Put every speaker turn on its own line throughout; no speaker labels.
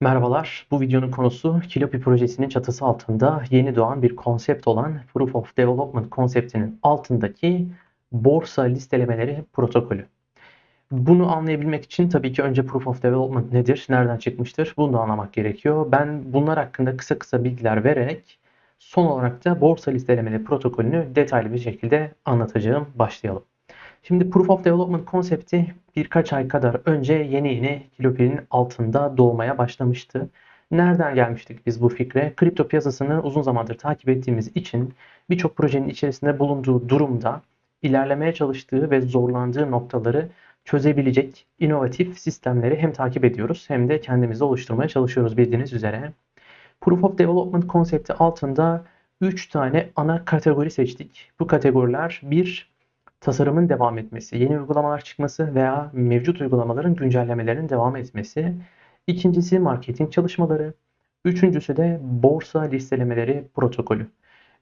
Merhabalar, bu videonun konusu Kilopi projesinin çatısı altında yeni doğan bir konsept olan Proof of Development konseptinin altındaki borsa listelemeleri protokolü. Bunu anlayabilmek için tabii ki önce Proof of Development nedir, nereden çıkmıştır bunu da anlamak gerekiyor. Ben bunlar hakkında kısa kısa bilgiler vererek son olarak da borsa listelemeleri protokolünü detaylı bir şekilde anlatacağım. Başlayalım. Şimdi Proof of Development konsepti birkaç ay kadar önce yeni yeni Kilopi'nin altında doğmaya başlamıştı. Nereden gelmiştik biz bu fikre? Kripto piyasasını uzun zamandır takip ettiğimiz için birçok projenin içerisinde bulunduğu durumda ilerlemeye çalıştığı ve zorlandığı noktaları çözebilecek inovatif sistemleri hem takip ediyoruz hem de kendimizi oluşturmaya çalışıyoruz bildiğiniz üzere. Proof of Development konsepti altında 3 tane ana kategori seçtik. Bu kategoriler bir tasarımın devam etmesi, yeni uygulamalar çıkması veya mevcut uygulamaların güncellemelerinin devam etmesi. İkincisi marketing çalışmaları. Üçüncüsü de borsa listelemeleri protokolü.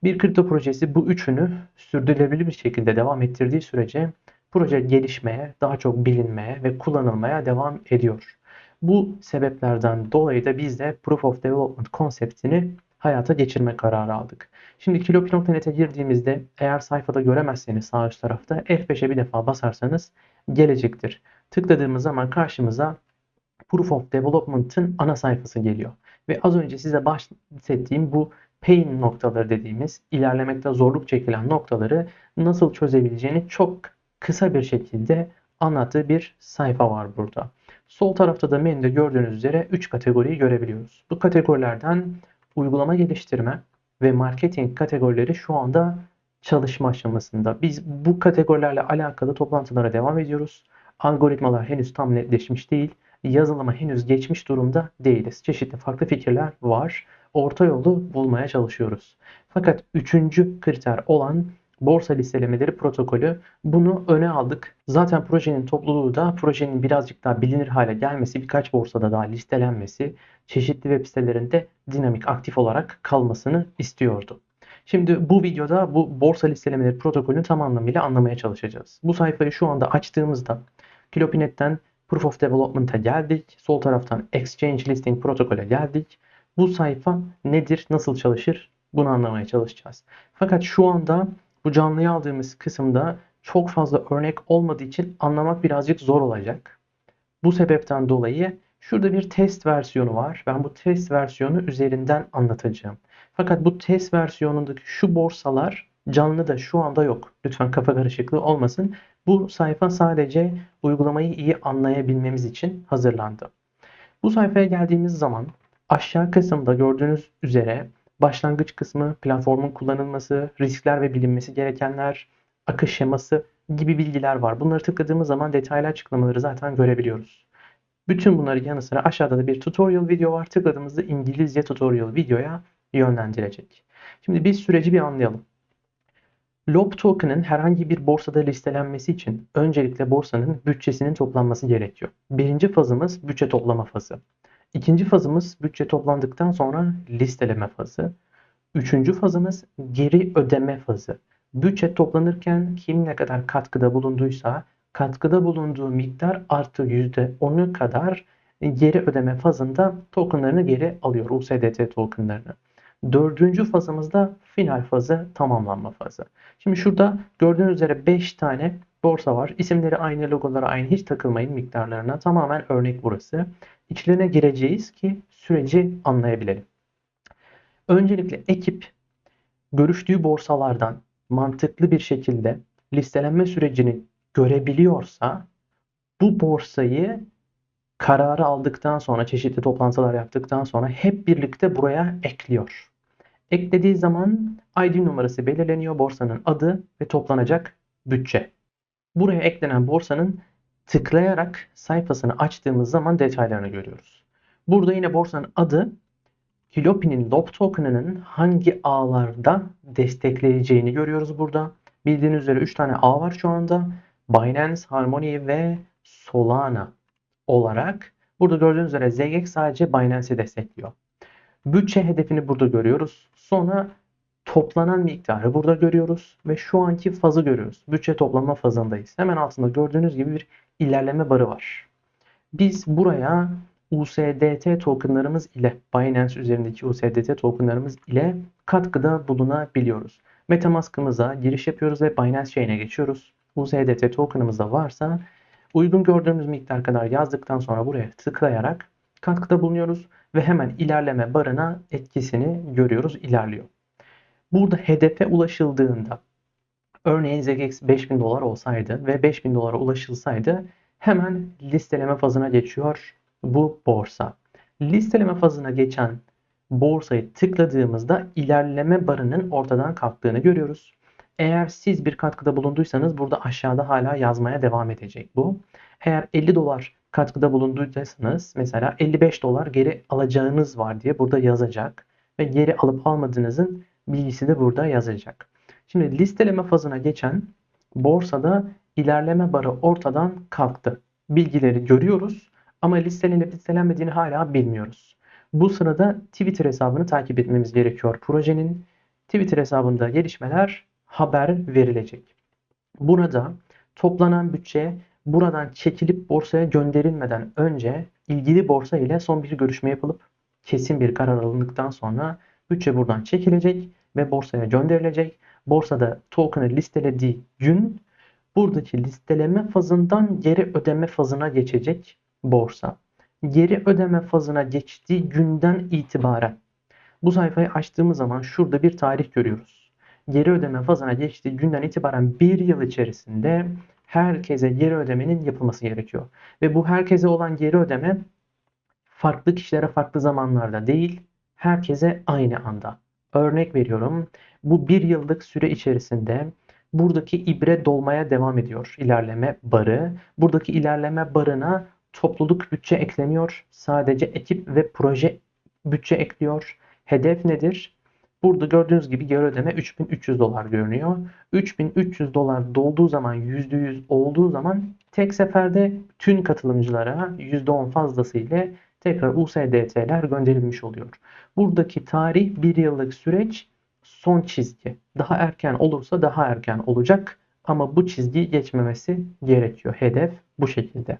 Bir kripto projesi bu üçünü sürdürülebilir bir şekilde devam ettirdiği sürece proje gelişmeye, daha çok bilinmeye ve kullanılmaya devam ediyor. Bu sebeplerden dolayı da biz de Proof of Development konseptini hayata geçirme kararı aldık. Şimdi kilopi.net'e girdiğimizde eğer sayfada göremezseniz sağ üst tarafta F5'e bir defa basarsanız gelecektir. Tıkladığımız zaman karşımıza Proof of Development'ın ana sayfası geliyor. Ve az önce size bahsettiğim bu pain noktaları dediğimiz ilerlemekte zorluk çekilen noktaları nasıl çözebileceğini çok kısa bir şekilde anlattığı bir sayfa var burada. Sol tarafta da menüde gördüğünüz üzere 3 kategoriyi görebiliyoruz. Bu kategorilerden uygulama geliştirme ve marketing kategorileri şu anda çalışma aşamasında. Biz bu kategorilerle alakalı toplantılara devam ediyoruz. Algoritmalar henüz tam netleşmiş değil. Yazılıma henüz geçmiş durumda değiliz. Çeşitli farklı fikirler var. Orta yolu bulmaya çalışıyoruz. Fakat üçüncü kriter olan borsa listelemeleri protokolü bunu öne aldık. Zaten projenin topluluğu da projenin birazcık daha bilinir hale gelmesi, birkaç borsada daha listelenmesi, çeşitli web sitelerinde dinamik aktif olarak kalmasını istiyordu. Şimdi bu videoda bu borsa listelemeleri protokolünü tam anlamıyla anlamaya çalışacağız. Bu sayfayı şu anda açtığımızda Kilopinet'ten Proof of Development'a geldik. Sol taraftan Exchange Listing Protokol'e geldik. Bu sayfa nedir, nasıl çalışır bunu anlamaya çalışacağız. Fakat şu anda bu canlıyı aldığımız kısımda çok fazla örnek olmadığı için anlamak birazcık zor olacak. Bu sebepten dolayı şurada bir test versiyonu var. Ben bu test versiyonu üzerinden anlatacağım. Fakat bu test versiyonundaki şu borsalar canlı da şu anda yok. Lütfen kafa karışıklığı olmasın. Bu sayfa sadece uygulamayı iyi anlayabilmemiz için hazırlandı. Bu sayfaya geldiğimiz zaman aşağı kısımda gördüğünüz üzere başlangıç kısmı, platformun kullanılması, riskler ve bilinmesi gerekenler, akış şeması gibi bilgiler var. Bunları tıkladığımız zaman detaylı açıklamaları zaten görebiliyoruz. Bütün bunları yanı sıra aşağıda da bir tutorial video var. Tıkladığımızda İngilizce tutorial videoya yönlendirecek. Şimdi biz süreci bir anlayalım. LOB token'ın herhangi bir borsada listelenmesi için öncelikle borsanın bütçesinin toplanması gerekiyor. Birinci fazımız bütçe toplama fazı. İkinci fazımız bütçe toplandıktan sonra listeleme fazı. Üçüncü fazımız geri ödeme fazı. Bütçe toplanırken kim ne kadar katkıda bulunduysa katkıda bulunduğu miktar artı %10'u kadar geri ödeme fazında tokenlarını geri alıyor USDT tokenlarını. Dördüncü fazımızda final fazı tamamlanma fazı. Şimdi şurada gördüğünüz üzere 5 tane borsa var. İsimleri aynı, logoları aynı. Hiç takılmayın miktarlarına. Tamamen örnek burası. İçlerine gireceğiz ki süreci anlayabilelim. Öncelikle ekip görüştüğü borsalardan mantıklı bir şekilde listelenme sürecini görebiliyorsa bu borsayı kararı aldıktan sonra çeşitli toplantılar yaptıktan sonra hep birlikte buraya ekliyor. Eklediği zaman ID numarası belirleniyor, borsanın adı ve toplanacak bütçe. Buraya eklenen borsanın tıklayarak sayfasını açtığımız zaman detaylarını görüyoruz. Burada yine borsanın adı Kilopi'nin LOP token'ının hangi ağlarda destekleyeceğini görüyoruz burada. Bildiğiniz üzere 3 tane ağ var şu anda. Binance, Harmony ve Solana olarak. Burada gördüğünüz üzere ZGX sadece Binance'i destekliyor. Bütçe hedefini burada görüyoruz. Sonra toplanan miktarı burada görüyoruz ve şu anki fazı görüyoruz. Bütçe toplama fazındayız. Hemen altında gördüğünüz gibi bir ilerleme barı var. Biz buraya USDT tokenlarımız ile Binance üzerindeki USDT tokenlarımız ile katkıda bulunabiliyoruz. Metamask'ımıza giriş yapıyoruz ve Binance Chain'e geçiyoruz. USDT tokenımız da varsa uygun gördüğümüz miktar kadar yazdıktan sonra buraya tıklayarak katkıda bulunuyoruz ve hemen ilerleme barına etkisini görüyoruz ilerliyor. Burada hedefe ulaşıldığında örneğin ZGX 5000 dolar olsaydı ve 5000 dolara ulaşılsaydı hemen listeleme fazına geçiyor bu borsa. Listeleme fazına geçen borsayı tıkladığımızda ilerleme barının ortadan kalktığını görüyoruz. Eğer siz bir katkıda bulunduysanız burada aşağıda hala yazmaya devam edecek bu. Eğer 50 dolar katkıda bulunduysanız mesela 55 dolar geri alacağınız var diye burada yazacak. Ve geri alıp almadığınızın bilgisi de burada yazacak. Şimdi listeleme fazına geçen borsada ilerleme barı ortadan kalktı. Bilgileri görüyoruz ama listelenip listelenmediğini hala bilmiyoruz. Bu sırada Twitter hesabını takip etmemiz gerekiyor. Projenin Twitter hesabında gelişmeler haber verilecek. Burada toplanan bütçe buradan çekilip borsaya gönderilmeden önce ilgili borsa ile son bir görüşme yapılıp kesin bir karar alındıktan sonra bütçe buradan çekilecek ve borsaya gönderilecek. Borsada token'ı listelediği gün buradaki listeleme fazından geri ödeme fazına geçecek borsa. Geri ödeme fazına geçtiği günden itibaren bu sayfayı açtığımız zaman şurada bir tarih görüyoruz. Geri ödeme fazına geçtiği günden itibaren bir yıl içerisinde herkese geri ödemenin yapılması gerekiyor. Ve bu herkese olan geri ödeme farklı kişilere farklı zamanlarda değil, herkese aynı anda. Örnek veriyorum. Bu bir yıllık süre içerisinde buradaki ibre dolmaya devam ediyor ilerleme barı. Buradaki ilerleme barına topluluk bütçe eklemiyor. Sadece ekip ve proje bütçe ekliyor. Hedef nedir? Burada gördüğünüz gibi geri ödeme 3300 dolar görünüyor. 3300 dolar dolduğu zaman %100 olduğu zaman tek seferde tüm katılımcılara %10 fazlasıyla tekrar USDT'ler gönderilmiş oluyor. Buradaki tarih bir yıllık süreç son çizgi. Daha erken olursa daha erken olacak ama bu çizgiyi geçmemesi gerekiyor. Hedef bu şekilde.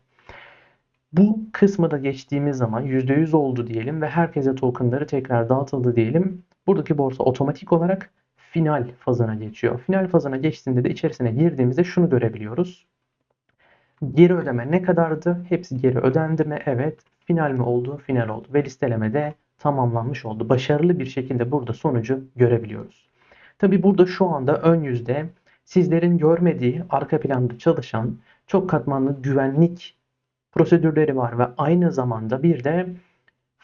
Bu kısmı da geçtiğimiz zaman %100 oldu diyelim ve herkese tokenları tekrar dağıtıldı diyelim. Buradaki borsa otomatik olarak final fazına geçiyor. Final fazına geçtiğinde de içerisine girdiğimizde şunu görebiliyoruz. Geri ödeme ne kadardı? Hepsi geri ödendi mi? Evet. Final mi oldu? Final oldu. Ve listeleme de tamamlanmış oldu. Başarılı bir şekilde burada sonucu görebiliyoruz. Tabi burada şu anda ön yüzde sizlerin görmediği arka planda çalışan çok katmanlı güvenlik prosedürleri var ve aynı zamanda bir de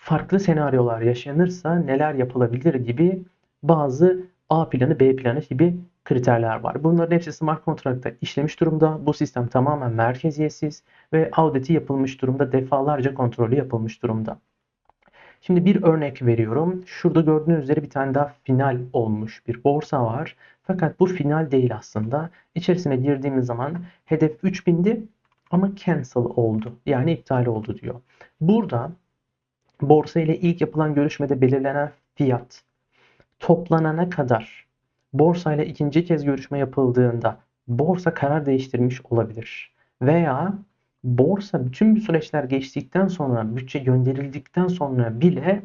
farklı senaryolar yaşanırsa neler yapılabilir gibi bazı A planı, B planı gibi kriterler var. Bunların hepsi smart kontrakta işlemiş durumda. Bu sistem tamamen merkeziyetsiz ve auditi yapılmış durumda. Defalarca kontrolü yapılmış durumda. Şimdi bir örnek veriyorum. Şurada gördüğünüz üzere bir tane daha final olmuş bir borsa var. Fakat bu final değil aslında. İçerisine girdiğimiz zaman hedef 3000'di ama cancel oldu. Yani iptal oldu diyor. Burada borsa ile ilk yapılan görüşmede belirlenen fiyat toplanana kadar borsa ile ikinci kez görüşme yapıldığında borsa karar değiştirmiş olabilir. Veya borsa bütün bu süreçler geçtikten sonra, bütçe gönderildikten sonra bile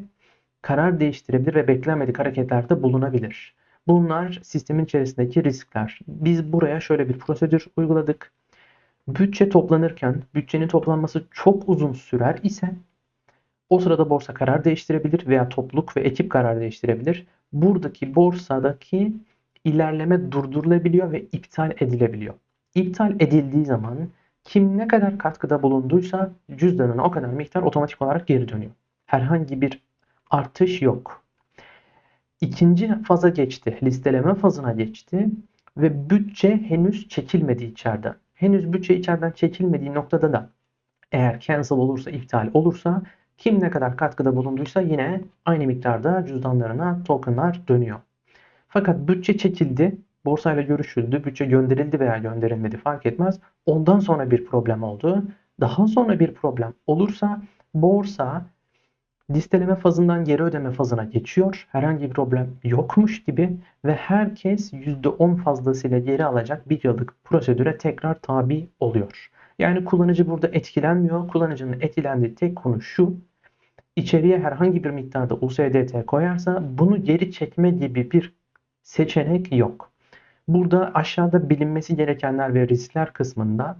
karar değiştirebilir ve beklenmedik hareketlerde bulunabilir. Bunlar sistemin içerisindeki riskler. Biz buraya şöyle bir prosedür uyguladık. Bütçe toplanırken bütçenin toplanması çok uzun sürer ise o sırada borsa karar değiştirebilir veya topluluk ve ekip karar değiştirebilir. Buradaki borsadaki ilerleme durdurulabiliyor ve iptal edilebiliyor. İptal edildiği zaman kim ne kadar katkıda bulunduysa cüzdanına o kadar miktar otomatik olarak geri dönüyor. Herhangi bir artış yok. İkinci faza geçti. Listeleme fazına geçti ve bütçe henüz çekilmedi içeriden. Henüz bütçe içeriden çekilmediği noktada da eğer cancel olursa, iptal olursa kim ne kadar katkıda bulunduysa yine aynı miktarda cüzdanlarına tokenlar dönüyor. Fakat bütçe çekildi, borsayla görüşüldü, bütçe gönderildi veya gönderilmedi fark etmez. Ondan sonra bir problem oldu. Daha sonra bir problem olursa borsa listeleme fazından geri ödeme fazına geçiyor. Herhangi bir problem yokmuş gibi ve herkes %10 fazlasıyla geri alacak bir yıllık prosedüre tekrar tabi oluyor. Yani kullanıcı burada etkilenmiyor. Kullanıcının etkilendiği tek konu şu. İçeriye herhangi bir miktarda USDT koyarsa bunu geri çekme gibi bir seçenek yok. Burada aşağıda bilinmesi gerekenler ve riskler kısmında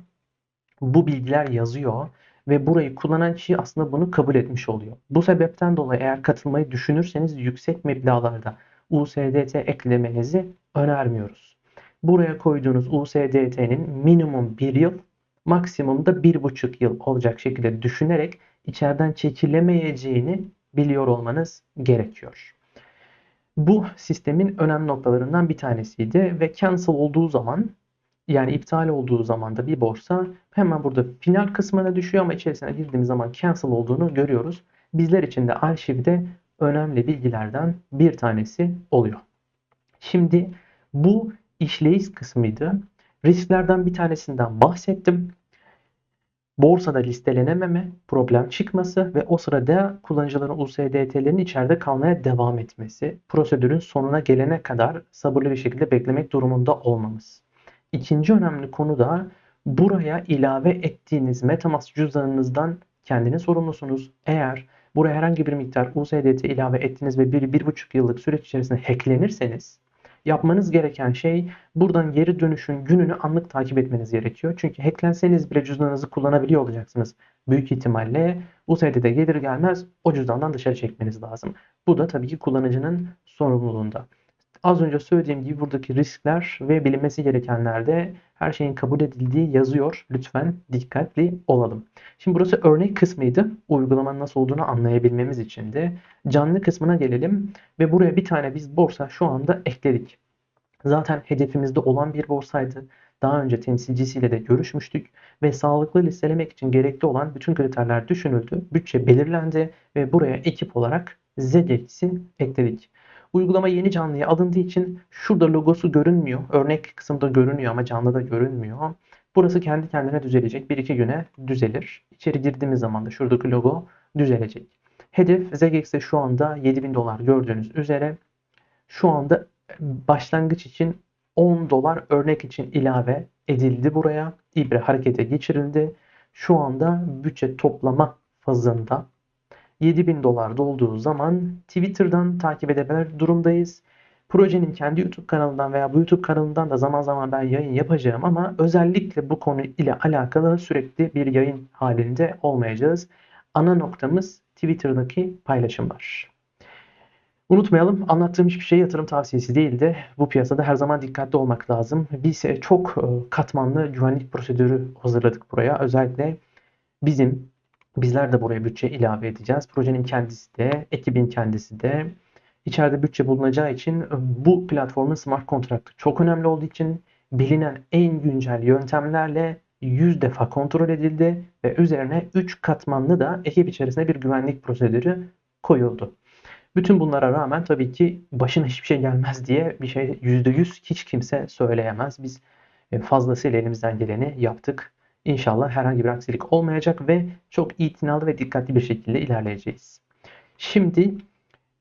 bu bilgiler yazıyor ve burayı kullanan kişi aslında bunu kabul etmiş oluyor. Bu sebepten dolayı eğer katılmayı düşünürseniz yüksek meblağlarda USDT eklemenizi önermiyoruz. Buraya koyduğunuz USDT'nin minimum 1 yıl, maksimum da 1,5 yıl olacak şekilde düşünerek içeriden çekilemeyeceğini biliyor olmanız gerekiyor. Bu sistemin önemli noktalarından bir tanesiydi ve cancel olduğu zaman yani iptal olduğu zaman da bir borsa hemen burada final kısmına düşüyor ama içerisine girdiğimiz zaman cancel olduğunu görüyoruz. Bizler için de arşivde önemli bilgilerden bir tanesi oluyor. Şimdi bu işleyiş kısmıydı. Risklerden bir tanesinden bahsettim. Borsada listelenememe, problem çıkması ve o sırada kullanıcıların USDT'lerin içeride kalmaya devam etmesi, prosedürün sonuna gelene kadar sabırlı bir şekilde beklemek durumunda olmamız. İkinci önemli konu da buraya ilave ettiğiniz MetaMask cüzdanınızdan kendiniz sorumlusunuz. Eğer buraya herhangi bir miktar USDT ilave ettiniz ve bir, bir buçuk yıllık süreç içerisinde hacklenirseniz yapmanız gereken şey buradan geri dönüşün gününü anlık takip etmeniz gerekiyor. Çünkü hacklenseniz bile cüzdanınızı kullanabiliyor olacaksınız. Büyük ihtimalle USDT gelir gelmez o cüzdandan dışarı çekmeniz lazım. Bu da tabii ki kullanıcının sorumluluğunda. Az önce söylediğim gibi buradaki riskler ve bilinmesi gerekenlerde her şeyin kabul edildiği yazıyor. Lütfen dikkatli olalım. Şimdi burası örnek kısmıydı. Uygulamanın nasıl olduğunu anlayabilmemiz için de. Canlı kısmına gelelim ve buraya bir tane biz borsa şu anda ekledik. Zaten hedefimizde olan bir borsaydı. Daha önce temsilcisiyle de görüşmüştük ve sağlıklı listelemek için gerekli olan bütün kriterler düşünüldü. Bütçe belirlendi ve buraya ekip olarak ZGX'i ekledik. Uygulama yeni canlıya alındığı için şurada logosu görünmüyor. Örnek kısımda görünüyor ama canlıda görünmüyor. Burası kendi kendine düzelecek. 1-2 güne düzelir. İçeri girdiğimiz zaman da şuradaki logo düzelecek. Hedef ZGX'de şu anda 7000 dolar gördüğünüz üzere. Şu anda başlangıç için 10 dolar örnek için ilave edildi buraya. İbre harekete geçirildi. Şu anda bütçe toplama fazında 7000 dolar dolduğu zaman Twitter'dan takip edebilir durumdayız. Projenin kendi YouTube kanalından veya bu YouTube kanalından da zaman zaman ben yayın yapacağım ama özellikle bu konu ile alakalı sürekli bir yayın halinde olmayacağız. Ana noktamız Twitter'daki paylaşımlar. Unutmayalım anlattığım hiçbir şey yatırım tavsiyesi değildi. Bu piyasada her zaman dikkatli olmak lazım. Biz çok e, katmanlı güvenlik prosedürü hazırladık buraya. Özellikle bizim Bizler de buraya bütçe ilave edeceğiz. Projenin kendisi de, ekibin kendisi de. İçeride bütçe bulunacağı için e, bu platformun smart kontraktı çok önemli olduğu için bilinen en güncel yöntemlerle 100 defa kontrol edildi ve üzerine 3 katmanlı da ekip içerisinde bir güvenlik prosedürü koyuldu. Bütün bunlara rağmen tabii ki başına hiçbir şey gelmez diye bir şey %100 hiç kimse söyleyemez. Biz e, fazlasıyla elimizden geleni yaptık. İnşallah herhangi bir aksilik olmayacak ve çok itinalı ve dikkatli bir şekilde ilerleyeceğiz. Şimdi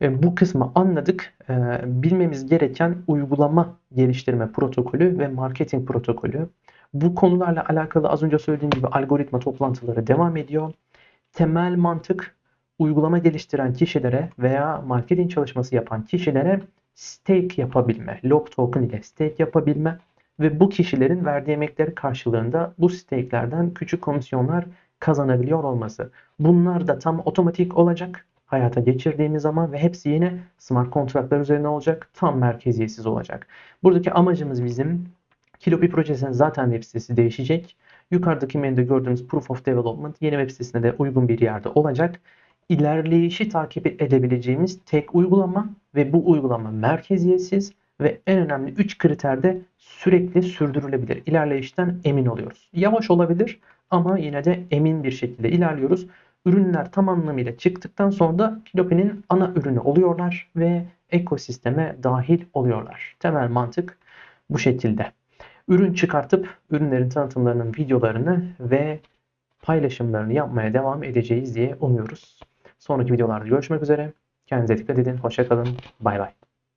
e, bu kısmı anladık. E, bilmemiz gereken uygulama geliştirme protokolü ve marketing protokolü. Bu konularla alakalı az önce söylediğim gibi algoritma toplantıları devam ediyor. Temel mantık uygulama geliştiren kişilere veya marketing çalışması yapan kişilere stake yapabilme, lock token ile stake yapabilme ve bu kişilerin verdiği emekleri karşılığında bu stake'lerden küçük komisyonlar kazanabiliyor olması. Bunlar da tam otomatik olacak hayata geçirdiğimiz zaman ve hepsi yine smart kontratlar üzerine olacak. Tam merkeziyetsiz olacak. Buradaki amacımız bizim Kilopi projesinin zaten web sitesi değişecek. Yukarıdaki menüde gördüğünüz Proof of Development yeni web sitesinde de uygun bir yerde olacak. İlerleyişi takip edebileceğimiz tek uygulama ve bu uygulama merkeziyetsiz ve en önemli 3 kriterde sürekli sürdürülebilir. İlerleyişten emin oluyoruz. Yavaş olabilir ama yine de emin bir şekilde ilerliyoruz. Ürünler tam anlamıyla çıktıktan sonra da Kilopi'nin ana ürünü oluyorlar ve ekosisteme dahil oluyorlar. Temel mantık bu şekilde. Ürün çıkartıp ürünlerin tanıtımlarının videolarını ve paylaşımlarını yapmaya devam edeceğiz diye umuyoruz. Sonraki videolarda görüşmek üzere. Kendinize dikkat edin. Hoşçakalın. Bay bay.